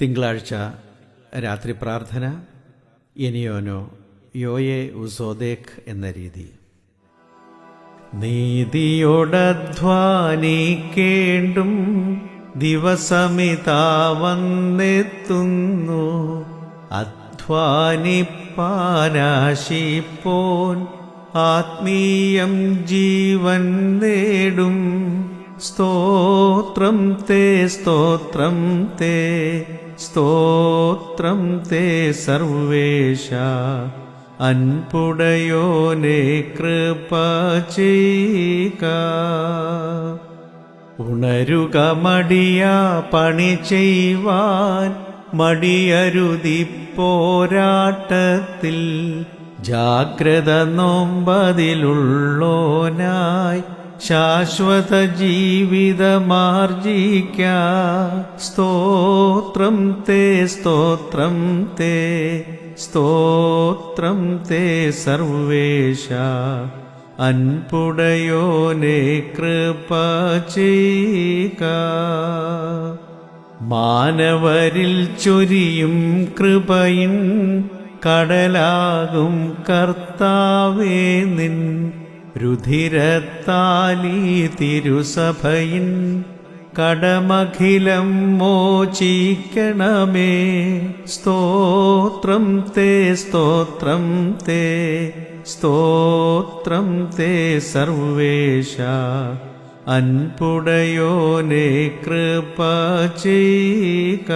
തിങ്കളാഴ്ച രാത്രി പ്രാർത്ഥന എനിയോനോ യോയെ ഉസോദേഖ് എന്ന രീതി. നീതിയോടധ്വാനിക്കേണ്ടും ദിവസമിതാ വന്നെത്തുന്നു. അധ്വാനിപ്പാനാശിപ്പോൻ ആത്മീയം ജീവൻ നേടും. സ്തോത്രം തേ സ്തോത്രം തേ. സ്തോത്രം തേ സർവേശ. അൻപുടയോനെ കൃപ ചെയ്യുക ഉണരുക മടിയ പണി ചെയ്യുവാൻ. മടിയരുതി പോരാട്ടത്തിൽ. ജാഗ്രത നോമ്പതിലുള്ളോനായി ശാശ്വത ജീവിതമാർജിക്ക സ്തോത്രം തേ സ്തോത്രം തേ സ്തോത്രം തേ സർവേശ. അൻപുടയോനെ കൃപ ചെയ്യുക. മാനവരിൽ ചൊരിയും കൃപയിൻ കടലാകും കർത്താവേ നിൻ രുധിരത്താലി തിരുസഭയിൻ കടമഖിലം മോചിക്കണമേ. സ്തോത്രം തേ സ്തോത്രം തേ സ്തോത്രം തേ സർവേശ. അൻപുടയോനെ കൃപ ചെയ്യുക.